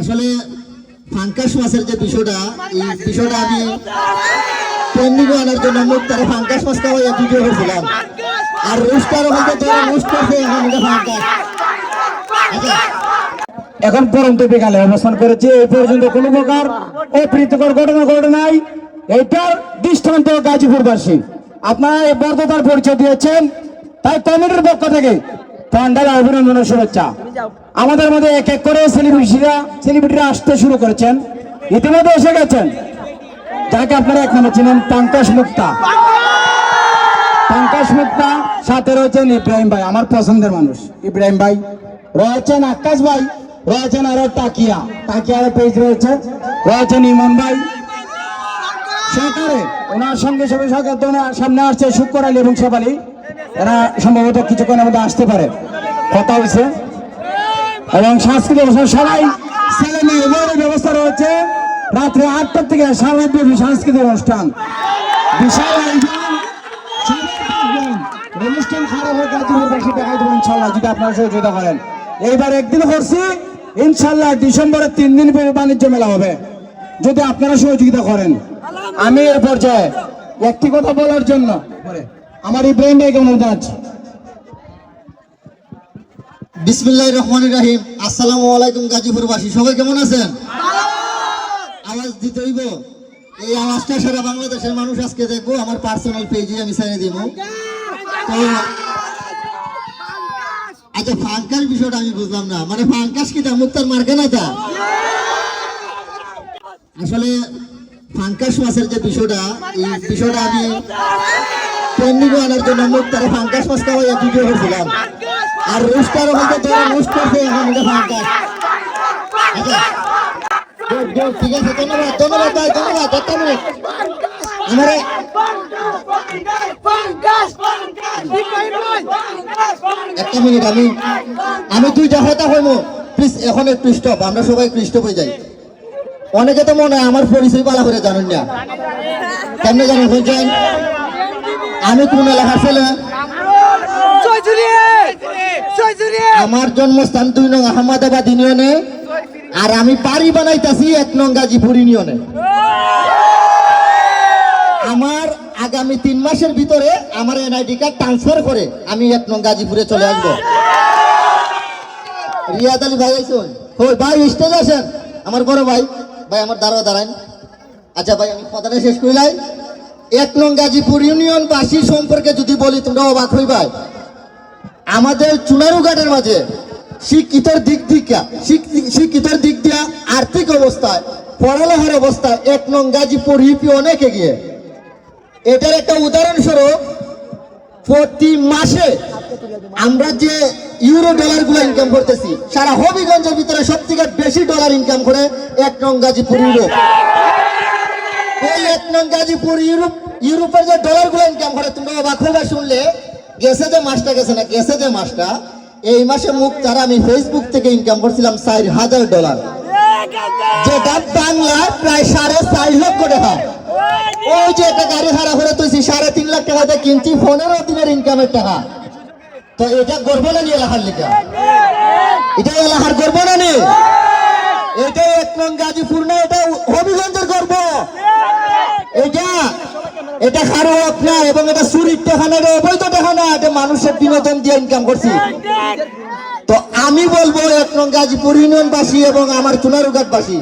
আসলে ফাঙ্কাস মাছের যে বিষয়টা, এই বিষয়টা আমি ট্রেন্ডিং আনার জন্য মুখ তারা ফাঙ্কাস মাছ খাওয়াই ভিডিও করছিলাম। আর রুস্টার হয়তো তারা রুস্ট করছে এখন এটা ফাঙ্কাস এখন পরন্ত বিকালে অবস্থান করেছে, এই পর্যন্ত কোনো প্রকার অপ্রীতিকর ঘটনা ঘটে নাই। এইটার দৃষ্টান্ত গাজীপুরবাসী। আপনারা এই বর্ধতার পরিচয় দিয়েছেন, তাই কমিটির পক্ষ থেকে পান্ডাল অভিনন্দন ও শুভেচ্ছা। আমাদের মধ্যে এক এক করে সেলিব্রিটিরা সেলিব্রিটিরা আসতে শুরু করেছেন। ইতিমধ্যে এসে গেছেন। যাকে আপনারা এক নামে চিনেন, পঙ্কজ মুক্তা। পঙ্কজ মুক্তা, সাথে রয়েছেন ইব্রাহিম ভাই, আমার পছন্দের মানুষ। ইব্রাহিম ভাই, রয়েছেন আকাশ ভাই, রয়েছেন আরও টাকিয়া টাকিয়ার পেজ রয়েছে। রয়েছেন ইমন ভাই। সরকারে ওনার সঙ্গে সবাই সরকার সামনে আসছে শুক্র আলী এবং শেফালি। এরা সম্ভবত কিছুক্ষণের মধ্যে আসতে পারে। কথা হয়েছে। এবং সাংস্কৃতিক অনুষ্ঠান সবাই ছেলে ব্যবস্থা রয়েছে। রাত্রে আটটার থেকে সারাব্যাপী সাংস্কৃতিক অনুষ্ঠান। বিশাল ইনশাল্লাহ, যদি আপনারা সহযোগিতা করেন। এইবার করছি, ইনশাল্লাহ ডিসেম্বরের তিন দিন বাণিজ্য মেলা হবে। যদি আপনারা সহযোগিতা করেন। আমি এ পর্যায়ে একটি কথা বলার জন্য আমার ইব্রাহিম ভাইকে অনুরোধ জানাচ্ছি বিসমিল্লাহ রহমান রাহিম। আসসালামু আলাইকুম গাজীপুরবাসী, সবাই কেমন আছেন? আওয়াজ দিতে হইব। এই আওয়াজটা সারা বাংলাদেশের মানুষ আজকে দেখব। আমার পার্সোনাল পেজে আমি ছেড়ে দিব। আচ্ছা ফাঙ্কাস বিষয়টা আমি বুঝলাম না। মানে ফাঙ্কাস কি তা, মুক্তার মার্কে না তা? আসলে ফাঙ্কাস মাছের যে বিষয়টা, এই বিষয়টা আমি ট্রেন্ডিং আনার জন্য মুক্তারে ফাঙ্কাস মাছ খাওয়াই ভিডিও করছিলাম। আর হয়তো তারা রুস্ট করছে এখন ফাঙ্কাস আচ্ছা ঠিক আছে, ধন্যবাদ ধন্যবাদ ভাই, ধন্যবাদ, একটা মিনিট। একটা মিনিট, আমি আমি দুইটা হতা হইমু প্লিজ এখন একটু স্টপ আমরা সবাই একটু হয়ে যাই। অনেকে তো মনে হয় আমার পরিচয় পালা করে জানেন না। কেমনে জানেন হয়েছেন আমি কোন এলাকার ছেলে আমার জন্মস্থান দুই নং আহমদাবাদ ইউনিয়নে আর আমি বাড়ি বানাইতাছি এক নং গাজীপুর ইউনিয়নে। আমার আগামী তিন মাসের ভিতরে আমার এনআইডি কার্ড ট্রান্সফার করে আমি এক নং গাজীপুরে চলে আসব। রিয়াদ আলী ভাই আইসুন ওই ভাই স্টেজ আছেন? আমার বড় ভাই। ভাই আমার দাঁড়াও দাঁড়ান। আচ্ছা ভাই আমি কথাটা শেষ করিলাই এক নং গাজীপুর ইউনিয়ন বাসী সম্পর্কে যদি বলি, তোমরা অবাক হই ভাই আমাদের চুনারু ঘাটের মাঝে শিক্ষিতর দিক দিয়া শিক- শিক্ষিতর দিক দিয়া আর্থিক অবস্থায়, পড়ালেখার অবস্থায় এক নং গাজীপুর ইউপি অনেক এগিয়ে। এটার একটা উদাহরণস্বরূপ, প্রতি মাসে আমরা যে ইউরো ডলারগুলো ইনকাম করতেছি, সারা হবিগঞ্জের ভিতরে সব থেকে বেশি ডলার ইনকাম করে এক নং গাজীপুর ইউরোপ এই গাজীপুর ইউরোপ, ইউরোপের যে ডলারগুলো ইনকাম করে, তোমরা অবাক হয়ে শুনলে, গেছে যে মাসটা, গেছে না, গেছে যে মাসটা, এই মাসে মুখ তারা আমি ফেসবুক থেকে ইনকাম করছিলাম চার হাজার ডলার যেটা বাংলায় প্রায় সাড়ে চার লক্ষ টাকা। ওই যে একটা গাড়ি ভাড়া করে সাড়ে তিন লাখ টাকাতে কিনছি, পনেরো দিনের ইনকামের টাকা। তো এটা গর্ব না নিয়ে এলাকার লিখা? এটা গর্ব না নি এটা এক নং গাজীপুর না, এটা হবিগঞ্জের গর্ব। এটা এটা কারও হক না, এবং এটা চুরির টাকা না অবৈধ টাকা না, এটা মানুষের বিনোদন দিয়ে ইনকাম করছি। তো আমি বলব এক নং গাজীপুর ইউনিয়নবাসী এবং আমার চুনারুঘাটবাসী,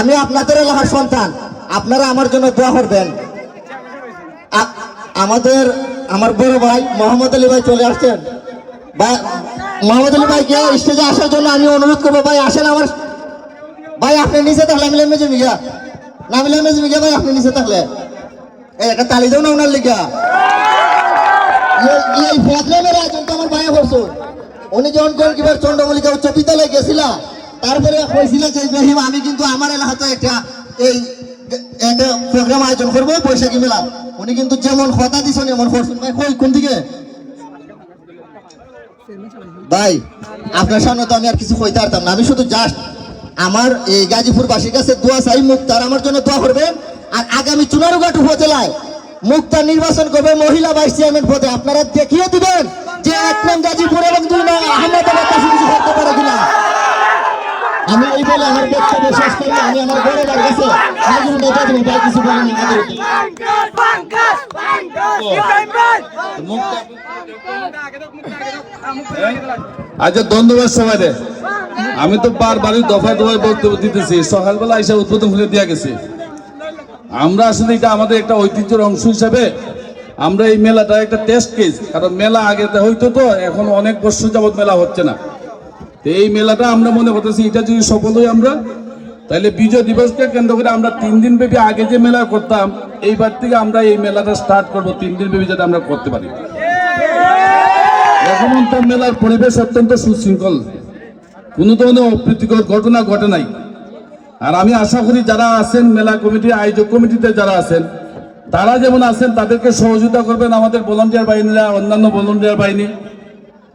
আমি আপনাদের এলাকার সন্তান, আপনারা আমার জন্য দোয়া করবেন। আমাদের, আমার বড় ভাই মোহাম্মদ আলী ভাই চলে আসছেন। ভাই, মোহাম্মদ আলী ভাইকে স্টেজে আসার জন্য আমি অনুরোধ করব, ভাই, আসেন আমার ভাই, আপনি নিচে থাকলে আমি লেমে জমি গা না, আমি লেমে জমি গা ভাই, আপনি নিচে থাকলে। এই, একটা তালি দাও না ওনার লিগা। এই- প্রবলেমের আয়োজন তো আমার ভাইয়া করছ উনি যখন কোন কিবার চন্দ্রমল্লিকা উচ্চ বিদ্যালয়ে গেছিলা, তারপরে কইছিল যে, ইব্রাহিম, আমি কিন্তু আমার এলাকাতে একটা, এই, একটা প্রোগ্রাম আয়োজন করব, বৈশাখী মেলা। উনি কিন্তু যেমন কথা দিছেন, এমন করছেন ভাই, কই, কোন দিকে? ভাই, আপনার সামনে তো আমি আর কিছু কইতে পারতাম না। আমি শুধু জাস্ট আমার এই গাজীপুর বাসীর কাছে দোয়া চাই, মুক্তার আমার জন্য দোয়া করবেন আর আগামী চুনারুঘাট উপজেলায় মুক্তার নির্বাচন করবে মহিলা ভাইস চেয়ারম্যান পদে। আপনারা দেখিয়ে দিবেন যে এক নং গাজীপুর এবং দুই নং আহমেদাবাদ কাছে কিছু করতে পারে কিনা। আমি এই বলে আমার বক্তব্য শেষ করি আমি আমার বড় ভাই কাছে হাজির নেতা দেবো ভাই কিছু বলেন আমাদের আচ্ছা ধন্যবাদ সবাই আমি তো বারবারই দফায় দফায় বক্তব্য দিতেছি। সকালবেলা এসে উদ্বোধন করে দিয়ে গেছি। আমরা আসলে এটা আমাদের একটা ঐতিহ্যের অংশ হিসাবে আমরা এই মেলাটা একটা টেস্ট কেস কারণ মেলা আগে তো হইতো তো এখন অনেক বছর যাবত মেলা হচ্ছে না। তো এই মেলাটা আমরা মনে করতেছি এটা যদি সফল হই আমরা তাহলে বিজয় দিবসকে কেন্দ্র করে আমরা তিন দিন ব্যাপী আগে যে মেলা করতাম এইবার থেকে আমরা এই মেলাটা স্টার্ট করব তিন দিন ব্যাপী যাতে আমরা করতে পারি। এখন তো মেলার পরিবেশ অত্যন্ত সুশৃঙ্খল। কোনো ধরনের অপ্রীতিকর ঘটনা ঘটে নাই। আর আমি আশা করি যারা আছেন, মেলা কমিটি, আয়োজক কমিটিতে যারা আছেন, তারা যেমন আছেন, তাদেরকে সহযোগিতা করবেন আমাদের ভলান্টিয়ার বাহিনীরা, অন্যান্য ভলান্টিয়ার বাহিনী,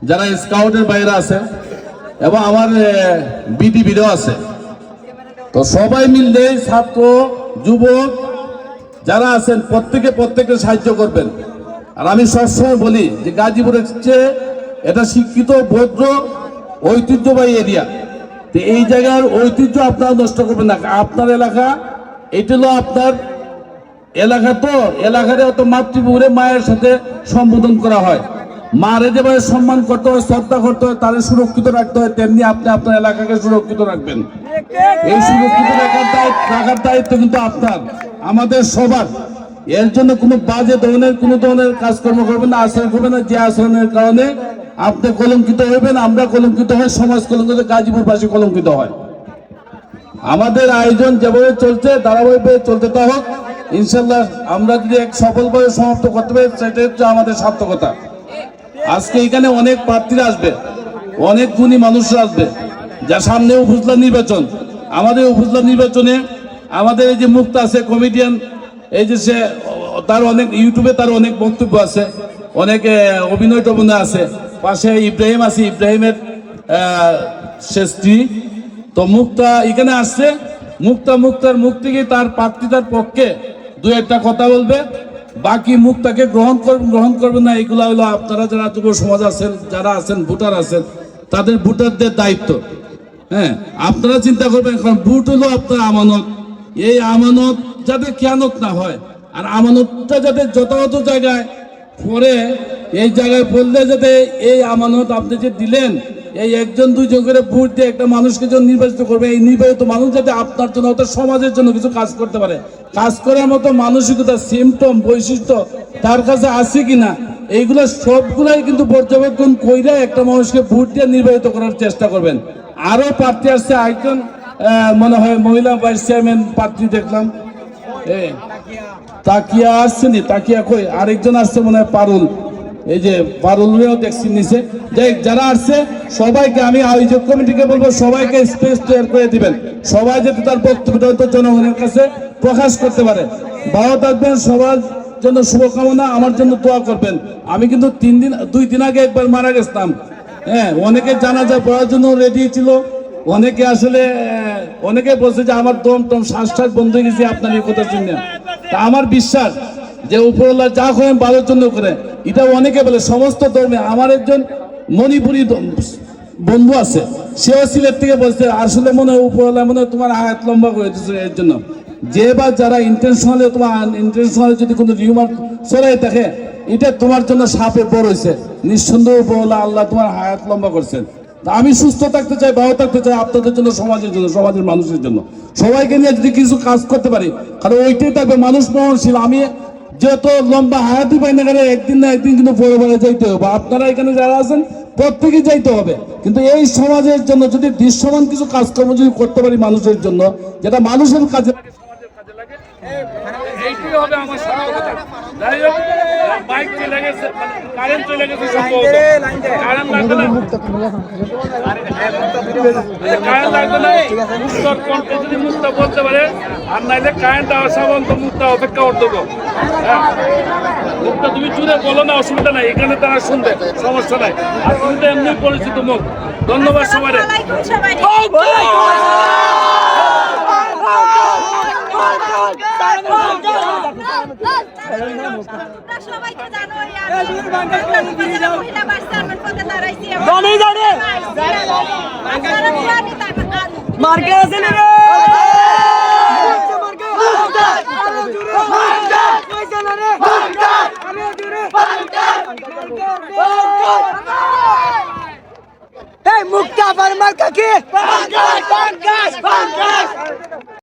যারা স্কাউটের বাইরে আছে, এবং আমার বিডিবিরও আছে। তো সবাই মিললে ছাত্র, যুবক, যারা আছেন, প্রত্যেকে প্রত্যেকে সাহায্য করবেন। আর আমি সবসময় বলি যে, গাজীপুরের চেয়ে এটা শিক্ষিত, ভদ্র ঐতিহ্যবাহী এরিয়া তো এই জায়গার ঐতিহ্য আপনারা নষ্ট করবেন না। আপনার এলাকা, এটা হলো আপনার এলাকা তো, এলাকারে অত মাতৃভূরে মায়ের সাথে সম্বোধন করা হয়। মারে যেভাবে সম্মান করতে হয়, শ্রদ্ধা করতে হয় তাদের সুরক্ষিত রাখতে হয়, তেমনি আপনি আপনার এলাকাকে সুরক্ষিত রাখবেন। এই সুরক্ষিত রাখার দায়িত্ব রাখার দায়িত্ব কিন্তু আপনার, আমাদের সবার। এর জন্য কোনো বাজে ধরনের, কোনো ধরনের কাজকর্ম করবেন না আচরণ করবেন না, যে আচরণের কারণে আপনি কলঙ্কিত হইবেন, আমরা কলঙ্কিত হয় সমাজ কলঙ্কিত, গাজীপুরবাসী কলঙ্কিত হয়। আমাদের আয়োজন যেভাবে চলছে, ধারাবাহিকভাবে চলতে তো হোক, ইনশাল্লাহ আমরা যদি এক সফলভাবে সমাপ্ত করতে পারি সেটা হচ্ছে আমাদের সার্থকতা। আজকে এখানে অনেক প্রার্থীরা আসবে, অনেক গুণী মানুষরা আসবে যা সামনে উপজেলা নির্বাচন। আমাদের উপজেলা নির্বাচনে আমাদের এই যে মুক্ত আছে কমেডিয়ান এই যে সে, তার অনেক, ইউটিউবে তার অনেক বক্তব্য আছে, অনেক অভিনয় টভিনয় আছে। পাশে ইব্রাহিম আছে, ইব্রাহিমের স্ত্রী তো মুক্তা এখানে আসছে। মুক্তা মুক্তার মুখ থেকে তার প্রার্থিতার পক্ষে দু একটা কথা বলবে। বাকি মুক্তাকে গ্রহণ করবেন গ্রহণ করবেন না, এগুলো হলো আপনারা যারা যুব সমাজ আছেন, যারা আছেন, ভোটার আছেন, তাদের ভোটারদের দায়িত্ব। হ্যাঁ আপনারা চিন্তা করবেন, কারণ ভোট হলো আপনার আমানত। এই আমানত যাতে খেয়ানত না হয়, আর আমানতটা যাতে যথাযথ জায়গায় পরে এই জায়গায় বললে যাতে এই আমানত আপনি যে দিলেন, এই একজন দুইজন করে ভোট দিয়ে একটা মানুষকে যখন নির্বাচিত করবে, এই নির্বাচিত মানুষ যাতে আপনার জন্য অর্থাৎ সমাজের জন্য কিছু কাজ করতে পারে। কাজ করার মতো মানসিকতা সিমটম বৈশিষ্ট্য তার কাছে আছে কিনা, এইগুলো সবগুলাই কিন্তু পর্যবেক্ষণ কইরা একটা মানুষকে ভোট দিয়ে নির্বাচিত করার চেষ্টা করবেন। আরও প্রার্থী আসছে একজন মনে হয় মহিলা ভাইস চেয়ারম্যান প্রার্থী দেখলাম। এই। তাকিয়া আসছে নি তাকিয়া কই? আরেকজন আসছে মনে হয় পারুল। এই যে পারুলেও দেখছি নিচে। যাই যারা আসছে, সবাইকে আমি আয়োজক কমিটিকে বলব, সবাইকে স্পেস তৈরি করে দিবেন। সবাই যাতে তার বক্তব্যটা হয়তো জনগণের কাছে প্রকাশ করতে পারে। ভালো থাকবেন, সবার জন্য শুভকামনা, আমার জন্য দোয়া করবেন। আমি কিন্তু তিন দিন, দুই দিন আগে একবার মারা গেছিলাম। হ্যাঁ অনেকে জানাজা পড়ার জন্য রেডি ছিল। অনেকে আসলে অনেকে বলছে যে আমার দম টম শ্বাস বন্ধ হয়ে গেছে, আপনার এই কথা শুনে তা আমার বিশ্বাস যে উপরওয়ালা যা করেন ভালোর জন্য করে এটা অনেকে বলে সমস্ত ধর্মে আমার একজন মণিপুরি বন্ধু আছে, সেও সিলেট থেকে বলছে আসলে মনে হয় উপরওয়ালা, মনে হয় তোমার হাত লম্বা করে দিচ্ছে এর জন্য। যে বা যারা ইন্টেনশনালি তোমার ইন্টেনশনালি যদি কোনো রিউমার চলাই থাকে এটা তোমার জন্য সাপে বড় হয়েছে নিঃসন্দেহ উপরওয়ালা আল্লাহ তোমার হায়াত লম্বা করছেন। আমি সুস্থ থাকতে চাই, ভালো থাকতে চাই আপনাদের জন্য, সমাজের জন্য, সমাজের মানুষের জন্য। সবাইকে নিয়ে যদি কিছু কাজ করতে পারি, কারণ ওইটাই থাকবে মানুষ মরণশীল। আমি যত লম্বা হায়াতি পাই না কেন, একদিন না একদিন কিন্তু পরে পরে যাইতে হবে। আপনারা এখানে যারা আছেন, প্রত্যেকে যাইতে হবে। কিন্তু এই সমাজের জন্য যদি দৃশ্যমান কিছু কাজকর্ম যদি করতে পারি মানুষের জন্য, যেটা মানুষের কাজে কাজে লাগে, এইটাই হবে আমার সার্থকতা। যাই হোক, বাইক চলে গেছে, মানে কারেন্ট চলে গেছে সম্ভবত। কারেন্ট লাগবে না? কারেন্ট লাগবে না? মুক্তর কণ্ঠে যদি মুক্ত বলতে পারে, আর নাইলে কারেন্ট আসা পর্যন্ত মুক্ত অপেক্ষা করতে হবে। হ্যাঁ। মুক্ত তুমি জুড়ে বলো না অসুবিধা নাই এখানে তারা শুনবে সমস্যা নাই আর তুমি তো এমনি পরিচিত মুখ ধন্যবাদ সবাই আসসালামু আলাইকুম সবাইকে। তোমরা সবাইকে জানোই আমি বাংলাদেশের মহিলা ভাইস চেয়ারম্যান পদে দাঁড়াইছি এবং আপনারা পুরানি তার- মার্কে আছে এই মুক্তা পার মার্কা কি